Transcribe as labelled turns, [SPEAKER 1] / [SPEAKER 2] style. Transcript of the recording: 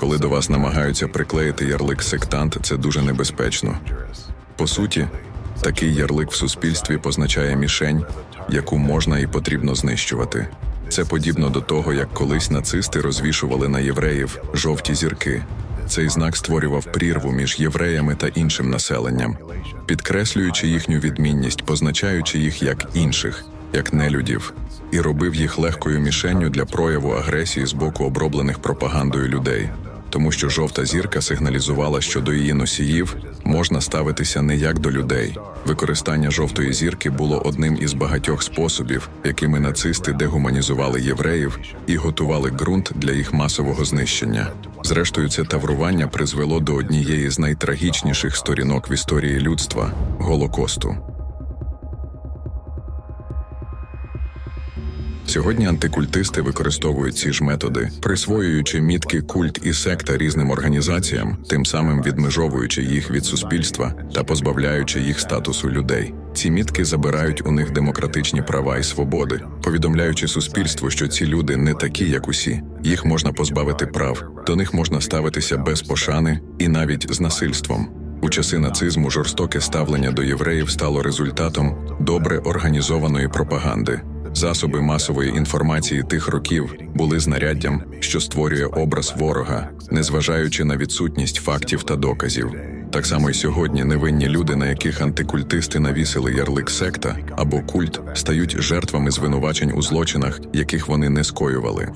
[SPEAKER 1] Коли до вас намагаються приклеїти ярлик сектант, це дуже небезпечно. По суті, такий ярлик в суспільстві позначає мішень, яку можна і потрібно знищувати. Це подібно до того, як колись нацисти розвішували на євреїв жовті зірки. Цей знак створював прірву між євреями та іншим населенням, підкреслюючи їхню відмінність, позначаючи їх як інших, як нелюдів, і робив їх легкою мішенню для прояву агресії з боку оброблених пропагандою людей, тому що жовта зірка сигналізувала, що до її носіїв можна ставитися не як до людей. Використання жовтої зірки було одним із багатьох способів, якими нацисти дегуманізували євреїв і готували ґрунт для їх масового знищення. Зрештою, це таврування призвело до однієї з найтрагічніших сторінок в історії людства Голокосту. Сьогодні антикультисти використовують ці ж методи, присвоюючи мітки культ і секта різним організаціям, тим самим відмежовуючи їх від суспільства та позбавляючи їх статусу людей. Ці мітки забирають у них демократичні права і свободи, повідомляючи суспільству, що ці люди не такі, як усі. Їх можна позбавити прав, до них можна ставитися без пошани і навіть з насильством. У часи нацизму жорстоке ставлення до євреїв стало результатом добре організованої пропаганди. Засоби масової інформації тих років були знаряддям, що створює образ ворога, незважаючи на відсутність фактів та доказів. Так само й сьогодні невинні люди, на яких антикультисти навісили ярлик секта або культ, стають жертвами звинувачень у злочинах, яких вони не скоювали.